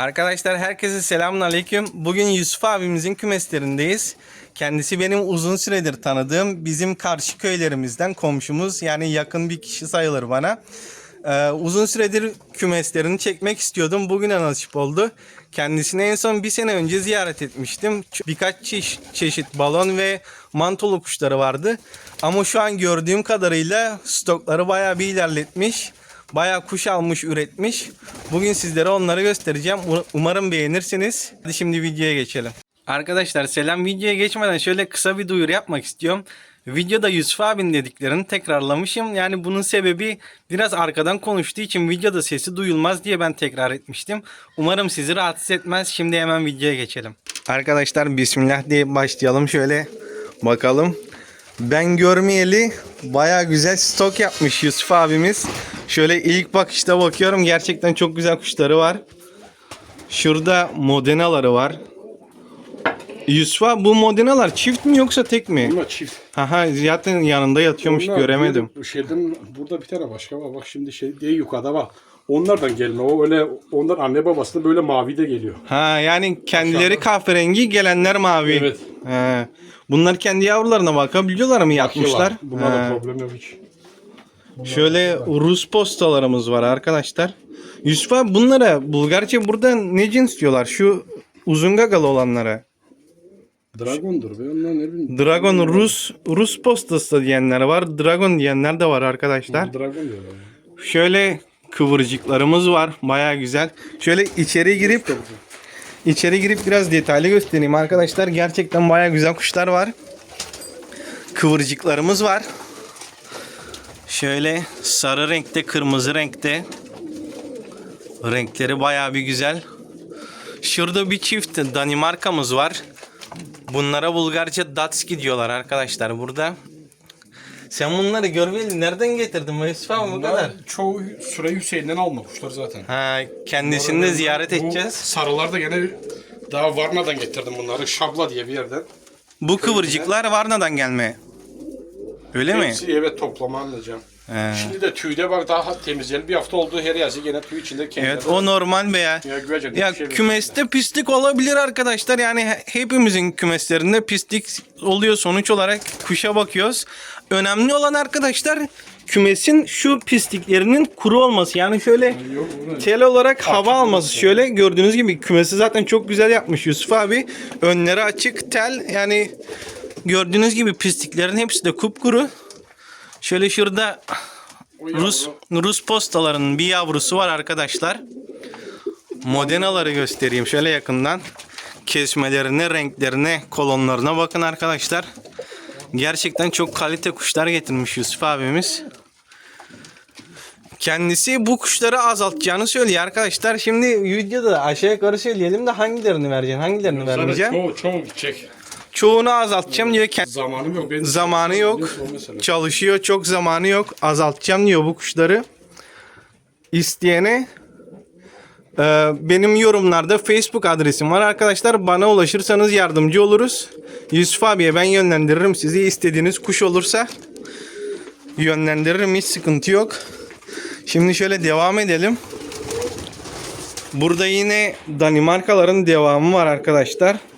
Arkadaşlar herkese selamun aleyküm. Bugün Yusuf abimizin kümeslerindeyiz. Kendisi benim uzun süredir tanıdığım bizim karşı köylerimizden komşumuz. Yani yakın bir kişi sayılır bana. Ee, uzun süredir kümeslerini çekmek istiyordum. Bugüne nasip oldu. Kendisini en son bir sene önce ziyaret etmiştim. Birkaç çeş- çeşit balon ve mantolu kuşları vardı. Ama şu an gördüğüm kadarıyla stokları bayağı bir ilerletmiş. Bayağı kuş almış, üretmiş. Bugün sizlere onları göstereceğim. Umarım beğenirsiniz. Hadi şimdi videoya geçelim. Arkadaşlar selam videoya geçmeden şöyle kısa bir duyuru yapmak istiyorum. Videoda Yusuf abinin dediklerini tekrarlamışım. Yani bunun sebebi biraz arkadan konuştuğu için videoda sesi duyulmaz diye ben tekrar etmiştim. Umarım sizi rahatsız etmez. Şimdi hemen videoya geçelim. Arkadaşlar bismillah diye başlayalım şöyle bakalım. Ben görmeyeli baya güzel stok yapmış Yusuf abimiz. Şöyle ilk bakışta bakıyorum gerçekten çok güzel kuşları var. Şurada modenaları var. Yusuf abi bu modenalar çift mi yoksa tek mi? Bunlar çift. Haha zaten yanında yatıyormuş Bunlar göremedim. bir- Şeyden burada bir tane başka var. Bak şimdi şey diye yukarıda var. Onlardan gelme. O öyle onlar anne babası da böyle mavi de geliyor. Ha yani kendileri kahverengi gelenler mavi. Evet. He. Bunlar kendi yavrularına bakabiliyorlar mı yatmışlar? Bunlarda He. problem yok hiç. Şöyle Rus postalarımız var arkadaşlar. Yusuf abi bunlara Bulgarca burada ne cins diyorlar? Şu uzun gagalı olanlara. Dragon'dur be. Onlar ne bileyim. Dragon Rus Rus postası da diyenler var. Dragon diyenler de var arkadaşlar. Dragon diyorlar. Şöyle kıvırcıklarımız var. Baya güzel. Şöyle içeri girip içeri girip biraz detaylı göstereyim arkadaşlar. Gerçekten baya güzel kuşlar var. Kıvırcıklarımız var. Şöyle sarı renkte, kırmızı renkte. Renkleri baya bir güzel. Şurada bir çift Danimarka'mız var. Bunlara Bulgarca Datski diyorlar arkadaşlar burada. Sen bunları görmeli nereden getirdin Yusuf abi bu kadar? Bunlar çoğu Süre Hüseyin'den alma kuşlar zaten. Ha, kendisini de ziyaret Bu edeceğiz. sarılar da gene daha Varna'dan getirdim bunları. Şabla diye bir yerden. Bu kıvırcıklar Varna'dan gelme. Öyle mi? Hepsi evet toplama anlayacağım. He. Şimdi de tüyde var daha temizleyelim. Bir hafta oldu her yazı gene tüy içinde kendileri. Evet o normal be ya. Ya güvecen Ya şey kümeste pislik olabilir arkadaşlar. Yani he- hepimizin kümeslerinde pislik oluyor sonuç olarak kuşa bakıyoruz. Önemli olan arkadaşlar kümesin şu pisliklerinin kuru olması. Yani şöyle tel olarak hava alması. Şöyle gördüğünüz gibi kümesi zaten çok güzel yapmış Yusuf abi. Önleri açık tel yani gördüğünüz gibi pisliklerin hepsi de kupkuru. Şöyle şurada Rus Rus postalarının bir yavrusu var arkadaşlar. Modenaları göstereyim şöyle yakından. Kesmelerine, renklerine, kolonlarına bakın arkadaşlar. Gerçekten çok kalite kuşlar getirmiş Yusuf abimiz. Kendisi bu kuşları azaltacağını söylüyor arkadaşlar. Şimdi videoda da aşağı yukarı söyleyelim de hangilerini vereceksin, hangilerini Sana vermeyeceksin. Çoğu, çoğu gidecek. Çoğunu azaltacağım diyor. Kend- Zamanım yok. Benim Zamanı yok. Çalışıyor. Çok zamanı yok. Azaltacağım diyor bu kuşları. İsteyene e, benim yorumlarda Facebook adresim var arkadaşlar. Bana ulaşırsanız yardımcı oluruz. Yusuf abiye ben yönlendiririm sizi. istediğiniz kuş olursa yönlendiririm. Hiç sıkıntı yok. Şimdi şöyle devam edelim. Burada yine Danimarkaların devamı var arkadaşlar.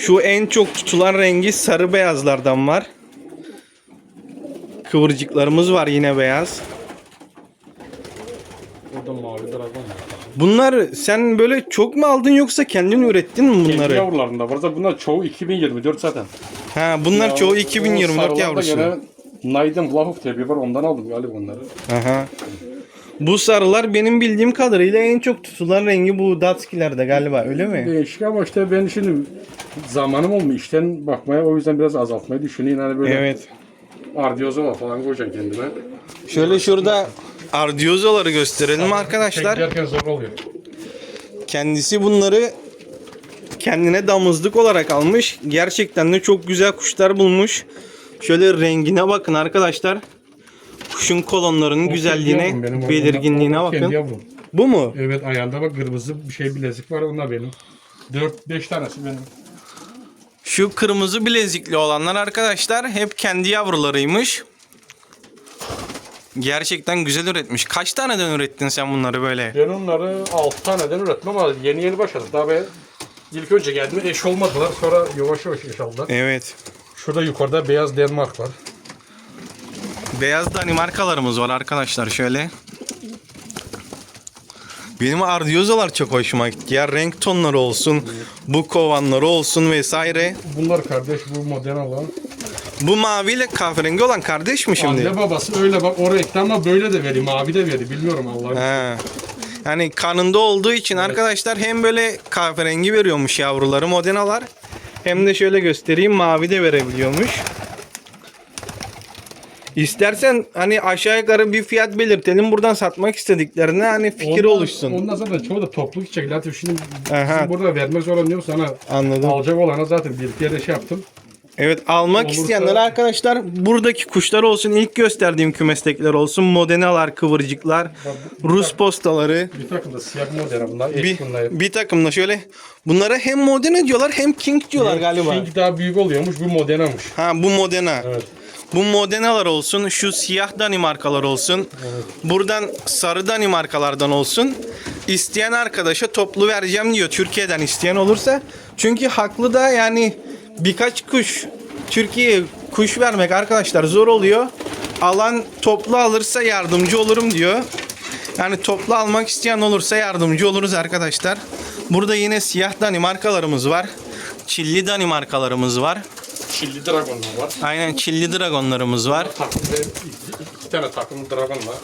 Şu en çok tutulan rengi sarı beyazlardan var. Kıvırcıklarımız var yine beyaz. Bunlar sen böyle çok mu aldın yoksa kendin ürettin mi Kendi bunları? yavrularında var. Bunlar çoğu 2024 zaten. Ha bunlar çoğu O 2024 sarılarda yavrusu. Naiden Vlahov diye bir var. Ondan aldım galiba onları. Aha. Bu sarılar benim bildiğim kadarıyla en çok tutulan rengi bu Datski'lerde galiba öyle mi? Değişik ama işte ben şimdi zamanım olmuyor işten bakmaya o yüzden biraz azaltmayı düşünüyorum. Yani böyle Evet. ardiyozoma falan koyacağım kendime. Şöyle şurada ardiozaları gösterelim arkadaşlar. Çekerken zor oluyor. Kendisi bunları kendine damızlık olarak almış. Gerçekten de çok güzel kuşlar bulmuş. Şöyle rengine bakın arkadaşlar. Kuşun kolonlarının güzelliğine, Yavrum benim, o- belirginliğine o- o bakın. yavrum. Bu mu? Evet ayağında bak kırmızı bir şey bilezik var onlar benim. 4-5 tanesi benim. Şu kırmızı bilezikli olanlar arkadaşlar hep kendi yavrularıymış. Gerçekten güzel üretmiş. Kaç taneden ürettin sen bunları böyle? Ben onları 6 taneden ürettim ama yeni yeni başladık. Daha ben ilk önce geldim eş olmadılar. Sonra yavaş yavaş eş aldılar. Evet. Şurada yukarıda beyaz Denmark var. Beyaz Danimarkalarımız var arkadaşlar şöyle. Benim ardiozalar çok hoşuma gitti ya. Renk tonları olsun, bu kovanları olsun vesaire. Bunlar kardeş bu modern olan. Bu maviyle kahverengi olan kardeş mi şimdi? Anne babası öyle bak o renkte ama böyle de veri mavi de veri bilmiyorum Allah'ım. He. Yani kanında olduğu için arkadaşlar hem böyle kahverengi veriyormuş yavruları modenalar. Hem de şöyle göstereyim mavi de verebiliyormuş. İstersen hani aşağı yukarı bir fiyat belirtelim buradan satmak istediklerine hani fikir Ondan- oluşsun. Ondan zaten çoğu da toplu gidecek. Zaten şimdi Aha. burada vermek zorunda sana Anladım. alacak olana zaten bir yere şey yaptım. Evet almak Olursa- isteyenler arkadaşlar buradaki kuşlar olsun ilk gösterdiğim kümestekler olsun modenalar kıvırcıklar Rus postaları Bir takım da siyah modern bunlar. bir, Bir, bunlar. bir takım da şöyle bunlara hem modena diyorlar hem king diyorlar galiba. Çünkü daha büyük oluyormuş bu modernamış. Ha bu modena. Evet. Bu modenalar olsun, şu siyah Danimarkalar olsun. Buradan sarı Danimarkalardan olsun. İsteyen arkadaşa toplu vereceğim diyor Türkiye'den isteyen olursa. Çünkü haklı da yani birkaç kuş Türkiye'ye kuş vermek arkadaşlar zor oluyor. Alan toplu alırsa yardımcı olurum diyor. Yani toplu almak isteyen olursa yardımcı oluruz arkadaşlar. Burada yine siyah Danimarkalarımız var. Çilli Danimarkalarımız var. Çilli dragonlar var. Aynen çilli dragonlarımız var. Takım ve iki, tane takım dragon var.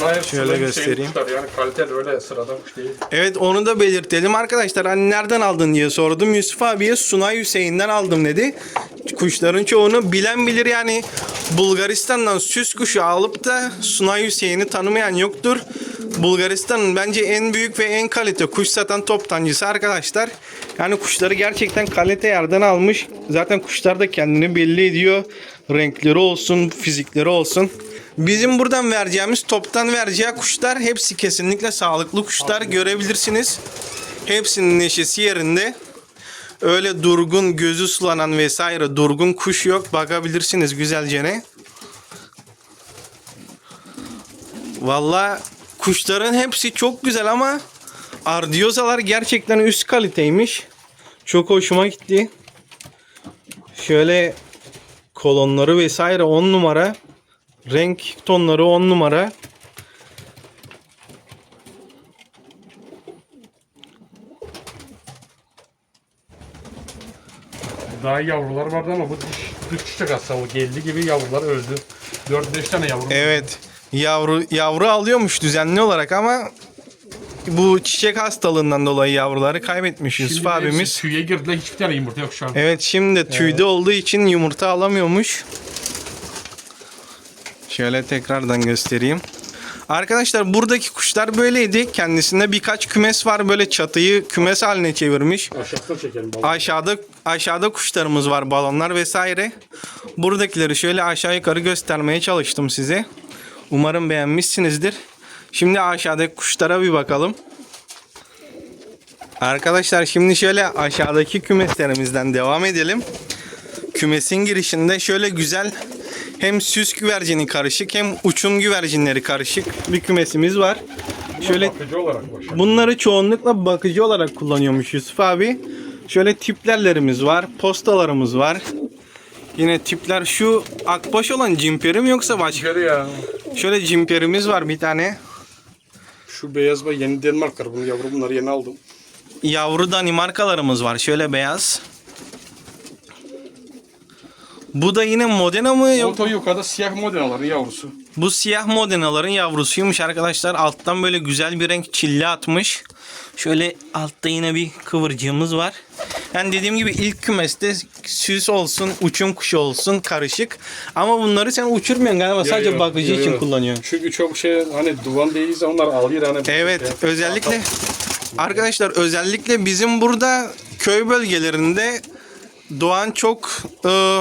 Bunlar hep Şöyle sıra göstereyim. Kuşlar yani kaliteli öyle sıradan kuş değil. Evet onu da belirtelim arkadaşlar. Hani nereden aldın diye sordum. Yusuf abiye Sunay Hüseyin'den aldım dedi. Kuşların çoğunu bilen bilir yani. Bulgaristan'dan süs kuşu alıp da Sunay Hüseyin'i tanımayan yoktur. Bulgaristan'ın bence en büyük ve en kalite kuş satan toptancısı arkadaşlar. Yani kuşları gerçekten kalite yerden almış. Zaten kuşlar da kendini belli ediyor. Renkleri olsun, fizikleri olsun. Bizim buradan vereceğimiz toptan vereceği kuşlar hepsi kesinlikle sağlıklı kuşlar görebilirsiniz. Hepsinin neşesi yerinde. Öyle durgun, gözü sulanan vesaire durgun kuş yok. Bakabilirsiniz güzelce ne. Valla kuşların hepsi çok güzel ama ardiyozalar gerçekten üst kaliteymiş. Çok hoşuma gitti. Şöyle kolonları vesaire 10 numara. Renk tonları 10 numara. Daha yavrular vardı ama bu diş, dış çiçek hastalığı geldi gibi yavrular öldü. 4-5 tane yavru. Evet. Yavru yavru alıyormuş düzenli olarak ama bu çiçek hastalığından dolayı yavruları kaybetmiş Yusuf Şimdi hepsi abimiz. Tüye girdiler hiçbir tane yumurta yok şu an. Evet şimdi de tüyde olduğu için yumurta alamıyormuş. Şöyle tekrardan göstereyim. Arkadaşlar buradaki kuşlar böyleydi. Kendisinde birkaç kümes var. Böyle çatıyı kümes haline çevirmiş. Çekelim. Aşağıda aşağıda kuşlarımız var, balonlar vesaire. Buradakileri şöyle aşağı yukarı göstermeye çalıştım size. Umarım beğenmişsinizdir. Şimdi aşağıdaki kuşlara bir bakalım. Arkadaşlar şimdi şöyle aşağıdaki kümeslerimizden devam edelim. Kümesin girişinde şöyle güzel hem süs güvercini karışık hem uçum güvercinleri karışık bir kümesimiz var. Şöyle. Bunları çoğunlukla bakıcı olarak kullanıyormuş Yusuf abi. Şöyle tiplerlerimiz var, postalarımız var. Yine tipler şu akbaş olan cimperi mi yoksa başka? Ya. Şöyle cimperimiz var bir tane. Şu beyaz ve yeni Denmarklar bunu yavru bunları yeni aldım. Yavru Danimarkalarımız var şöyle beyaz. Bu da yine Modena mı? Yok. Oto yukarıda siyah modellerin yavrusu. Bu siyah Modena'ların yavrusuymuş arkadaşlar. Alttan böyle güzel bir renk çilli atmış. Şöyle altta yine bir kıvırcığımız var. Yani dediğim gibi ilk kümeste süs olsun, uçum kuşu olsun karışık. Ama bunları sen uçurmuyorsun galiba sadece Yo, yo, bakıcı yo, için yo. kullanıyorsun. Çünkü çok şey hani duvan değilse onlar alıyor hani. Evet Şey, özellikle arkadaşlar özellikle bizim burada köy bölgelerinde Doğan çok e,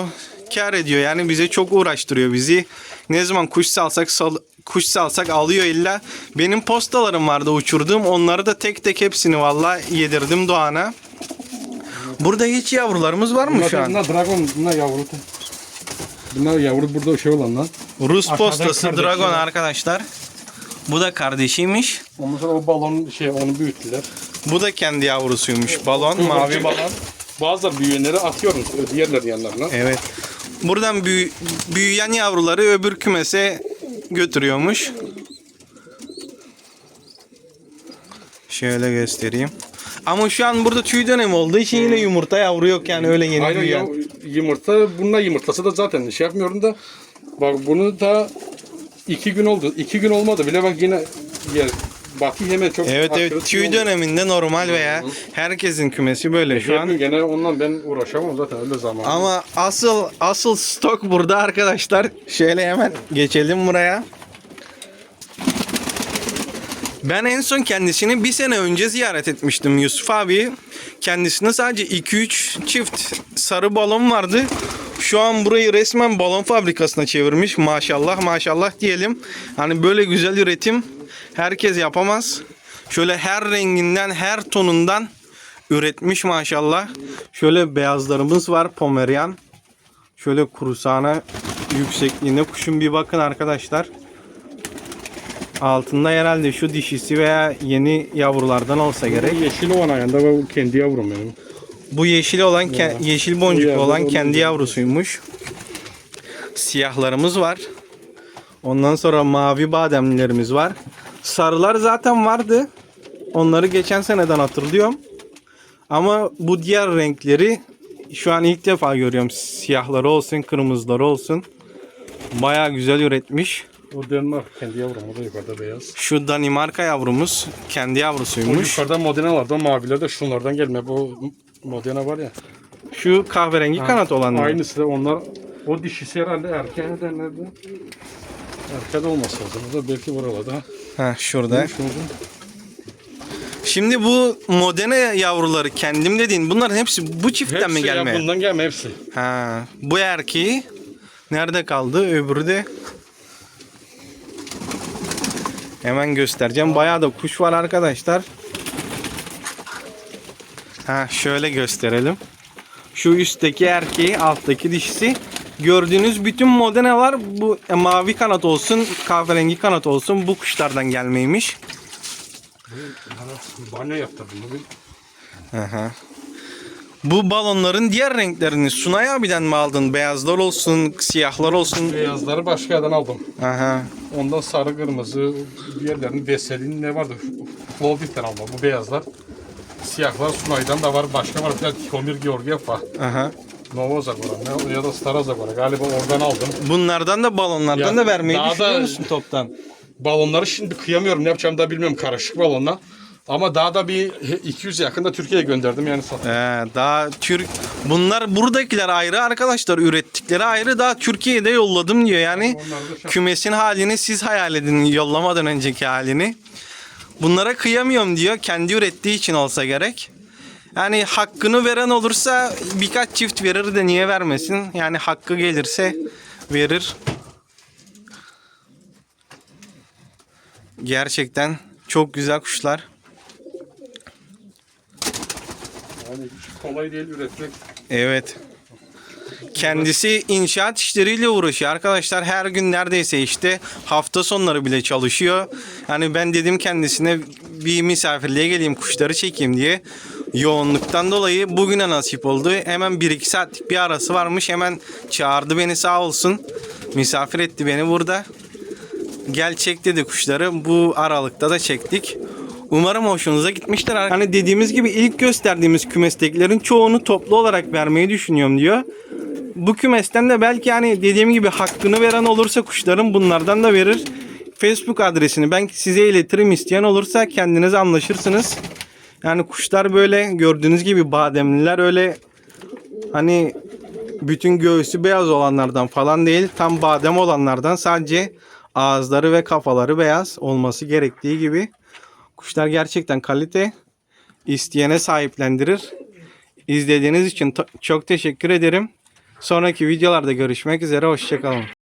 kar ediyor. Yani bize çok uğraştırıyor bizi. Ne zaman kuş salsak sal, kuş salsak alıyor illa. Benim postalarım vardı uçurduğum. Onları da tek tek hepsini valla yedirdim Doğan'a. Burada hiç yavrularımız var mı Bunlar, şu an? bunlar dragon, bunlar yavru. Bunlar yavru burada şey olan lan. Rus Aşağıdan postası kardeşi Dragon var. arkadaşlar. Bu da kardeşiymiş. Ondan sonra o balon şey onu büyüttüler. Bu da kendi yavrusuymuş. Balon, mavi balon. Bazıları büyüyenleri atıyorum diğerleri yanlarına. Evet. Buradan büyü- büyüyen yavruları öbür kümese götürüyormuş. Şöyle göstereyim. Ama şu an burada tüy dönemi olduğu için yine yumurta yavru yok yani öyle yeni Aynen ya, büyüyen. yumurta bununla yumurtası da zaten şey yapmıyorum da bak bunu da iki gün oldu. iki gün olmadı bile bak yine yer. Batı hemen çok Evet evet tüy oldu. döneminde normal veya herkesin kümesi böyle şu an. Şu gene ondan ben uğraşamam zaten öyle zaman. Ama asıl asıl stok burada arkadaşlar. Şöyle hemen geçelim buraya. Ben en son kendisini bir sene önce ziyaret etmiştim Yusuf abi. Kendisine sadece 2-3 çift sarı balon vardı. Şu an burayı resmen balon fabrikasına çevirmiş. Maşallah maşallah diyelim. Hani böyle güzel üretim herkes yapamaz. Şöyle her renginden, her tonundan üretmiş maşallah. Şöyle beyazlarımız var Pomerian. Şöyle kurusağına yüksekliğine kuşun bir bakın arkadaşlar. Altında herhalde şu dişisi veya yeni yavrulardan olsa gerek. Yeşil olan ayağında bu kendi yavrum benim. Bu yeşil olan ke- yeşil boncuklu Ya, olan kendi yavrusuymuş. Siyahlarımız var. Ondan sonra mavi bademlilerimiz var. Sarılar zaten vardı. Onları geçen seneden hatırlıyorum. Ama bu diğer renkleri şu an ilk defa görüyorum. Siyahları olsun, kırmızıları olsun. Baya güzel üretmiş. O Denmark kendi yavrum o da yukarıda beyaz. Şu Danimarka yavrumuz kendi O yavrusuymuş. yukarıda Modena vardı. o Maviler de şunlardan gelme. Bu Modena var ya. Şu kahverengi kanat olanlar. Aynısı da onlar. O dişisi herhalde erkeğe de nerede? Erkeğe de olması lazım. O da belki buralarda. Ha şurada. Şimdi bu modene yavruları kendim dediğin bunların hepsi bu çiftten mi Hepsi ya, gelme? bundan gelme hepsi. Ha, bu erkeği nerede kaldı? Öbürü de Hemen göstereceğim. Bayağı da kuş var arkadaşlar. Ha, şöyle gösterelim. Şu üstteki erkeği, alttaki dişisi. Gördüğünüz bütün modeneler bu e, mavi kanat olsun, kahverengi kanat olsun bu kuşlardan gelmeymiş. Banyo yaptırdım bugün. Aha. Bu balonların diğer renklerini Sunay abiden mi aldın? Beyazlar olsun, siyahlar olsun. Beyazları başka yerden aldım. Aha. Ondan sarı kırmızı diğerlerinin Veseli'nin ne vardı? Plovdiv'den aldım bu beyazlar. Siyahlar Sunay'dan da var. Başka var. Bir Tihomir Georgiev var. Aha. Novozak var. Ne, ya da Starazak var. Galiba oradan aldım. Bunlardan da balonlardan Ya, da vermeyi daha düşünüyor da- musun toptan? Balonları şimdi kıyamıyorum. Ne yapacağımı da bilmiyorum. Karışık balonla. Ama daha da bir 200 yakında Türkiye'ye gönderdim yani sat. Ee, daha Türk bunlar buradakiler ayrı arkadaşlar ürettikleri ayrı. Daha Türkiye'de yolladım diyor. Yani kümesin halini siz hayal edin yollamadan önceki halini. Bunlara kıyamıyorum diyor kendi ürettiği için olsa gerek. Yani hakkını veren olursa birkaç çift verir de niye vermesin? Yani hakkı gelirse verir. Gerçekten çok güzel kuşlar Yani hiç kolay değil üretmek. Evet. Kendisi inşaat işleriyle uğraşıyor arkadaşlar. Her gün neredeyse işte hafta sonları bile çalışıyor. Yani ben dedim kendisine bir misafirliğe geleyim kuşları çekeyim diye. Yoğunluktan dolayı bugüne nasip oldu. Hemen 1-2 saatlik bir arası varmış. Hemen çağırdı beni sağ olsun. Misafir etti beni burada. Gel çek dedi kuşları. Bu aralıkta da çektik. Umarım hoşunuza gitmiştir. Hani dediğimiz gibi ilk gösterdiğimiz kümestekilerin çoğunu toplu olarak vermeyi düşünüyorum diyor. Bu kümesten de belki hani dediğim gibi hakkını veren olursa kuşların bunlardan da verir. Facebook adresini ben size iletirim isteyen olursa kendiniz anlaşırsınız. Yani kuşlar böyle gördüğünüz gibi bademliler öyle hani bütün göğsü beyaz olanlardan falan değil tam badem olanlardan sadece ağızları ve kafaları beyaz olması gerektiği gibi kuşlar gerçekten kalite isteyene sahiplendirir. İzlediğiniz için çok teşekkür ederim. Sonraki videolarda görüşmek üzere hoşçakalın.